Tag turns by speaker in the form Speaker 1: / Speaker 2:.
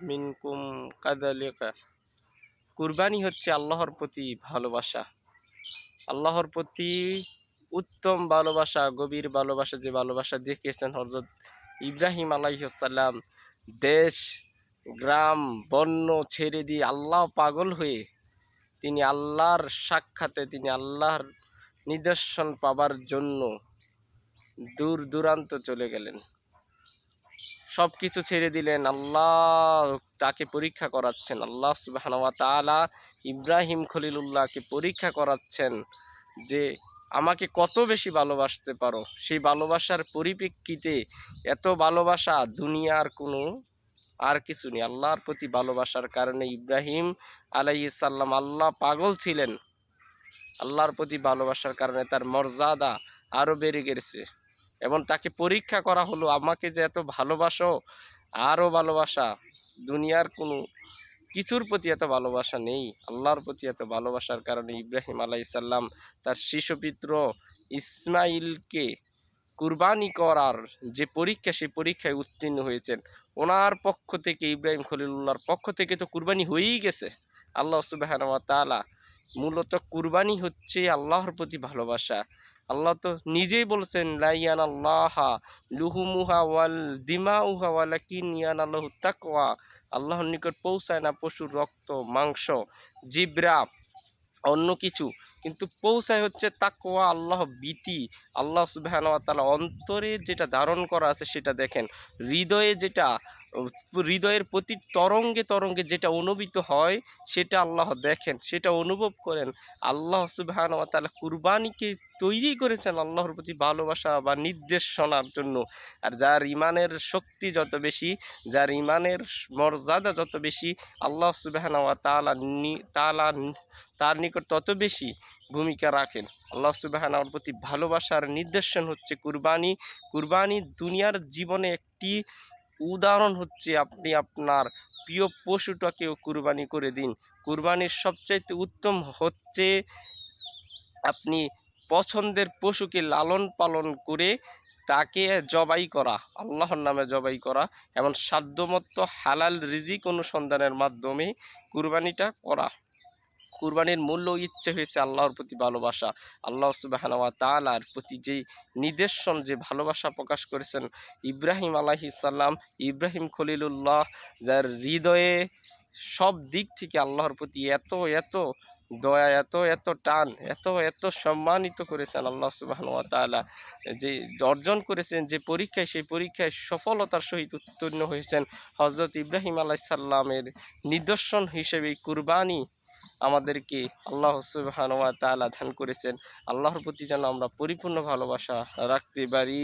Speaker 1: মিনকুম কুরবানি হচ্ছে আল্লাহর প্রতি ভালোবাসা। আল্লাহর প্রতি উত্তম ভালোবাসা, গভীর ভালোবাসা, যে ভালোবাসা দেখিয়েছেন হজরত ইব্রাহিম আলাইসাল্লাম দেশ, গ্রাম, বন্য ছেড়ে দিয়ে আল্লাহ পাগল হয়ে তিনি আল্লাহর সাক্ষাতে, তিনি আল্লাহর নিদর্শন পাবার জন্য দূর দূরান্ত চলে গেলেন। সব কিছু ছেড়ে দিলেন। আল্লাহ তাকে পরীক্ষা করাচ্ছেন। আল্লাহ তালা ইব্রাহিম খলিলুল্লাহকে পরীক্ষা করাচ্ছেন যে, আমাকে কত বেশি ভালোবাসতে পারো? সেই ভালোবাসার পরিপ্রেক্ষিতে এত ভালোবাসা দুনিয়ার কোনো আর কিছু নেই। আল্লাহর প্রতি ভালোবাসার কারণে ইব্রাহিম আলাইসাল্লাম আল্লাহ পাগল ছিলেন। আল্লাহর প্রতি ভালোবাসার কারণে তার মর্যাদা আরও বেড়ে গেছে। এবং তাকে পরীক্ষা করা হলো, আমাকে যে এত ভালোবাসো আরও ভালোবাসা, দুনিয়ার কোনো কিছুর প্রতি এত ভালোবাসা নেই, আল্লাহর প্রতি এত ভালোবাসার কারণে ইব্রাহিম আলাইসাল্লাম তার শিশুপিত্র ইসমাইলকে কুরবানি করার যে পরীক্ষা, সেই পরীক্ষায় উত্তীর্ণ হয়েছেন। ওনার পক্ষ থেকে, ইব্রাহিম খলিলুল্লাহর পক্ষ থেকে তো কুরবানি হয়েই গেছে। আল্লাহ সুবাহ তালা মূলত কুরবানি হচ্ছে আল্লাহর প্রতি ভালোবাসা। আল্লাহ তো নিজেই বলছেন লাইয়ান আল্লাহা লুহুমুহা ওয়াল দিমাউহা ওয়ালাকিন ইয়ান আল্লাহ তাকওয়া। আল্লাহর নিকট পৌঁছায় না পশুর রক্ত, মাংস, জিব্রা, অন্য কিছু। কিন্তু পৌঁছায় হচ্ছে তাকওয়া, আল্লাহ বিতি আল্লাহ সুবাহান তালা অন্তরে যেটা ধারণ করা আছে সেটা দেখেন। হৃদয়ে যেটা হৃদয়ের প্রতি তরঙ্গে তরঙ্গে যেটা অনুভূত হয়, সেটা আল্লাহ দেখেন, সেটা অনুভব করেন। আল্লাহ সুবাহান তালা কুরবানিকে তৈরি করেছেন আল্লাহর প্রতি ভালোবাসা বা নির্দেশনার জন্য। আর যার ইমানের শক্তি যত বেশি, যার ইমানের মর্যাদা যত বেশি, আল্লাহ সুবাহান তালা তালা তার নিকট তত বেশি ভূমিকা রাখেন। আল্লাহ সুবাহানার প্রতি ভালোবাসার নির্দেশন হচ্ছে কুরবানি। কুরবানি দুনিয়ার জীবনে একটি উদাহরণ হচ্ছে আপনি আপনার প্রিয় পশুটাকেও কুরবানি করে দিন। কুরবানির সবচাইতে উত্তম হচ্ছে আপনি পছন্দের পশুকে লালন পালন করে তাকে জবাই করা, আল্লাহর নামে জবাই করা। এমন সাধ্যমতো হালাল রিজিক অনুসন্ধানের মাধ্যমে কুরবানিটা করা। কুরবানির মূল্য ইচ্ছে হয়েছে আল্লাহর প্রতি ভালোবাসা। আল্লাহ সুবাহানওয়া তালার প্রতি যেই নিদর্শন, যে ভালোবাসা প্রকাশ করেছেন ইব্রাহিম আলাহি সাল্লাম ইব্রাহিম খলিলুল্লাহ, যার হৃদয়ে সব দিক থেকে আল্লাহর প্রতি এত এত দয়া, এত এত টান, এত এত সম্মানিত করেছেন আল্লাহ সুবাহানুয়া তালা যে অর্জন করেছেন, যে পরীক্ষায়, সেই পরীক্ষায় সফলতার সহিত উত্তীর্ণ হয়েছেন হজরত ইব্রাহিম আলাইসাল্লামের নিদর্শন হিসেবে কুরবানি আমাদেরকে আল্লাহ সুবহানুয়া তালা দান করেছেন। আল্লাহর প্রতি যেন আমরা পরিপূর্ণ ভালোবাসা রাখতে পারি।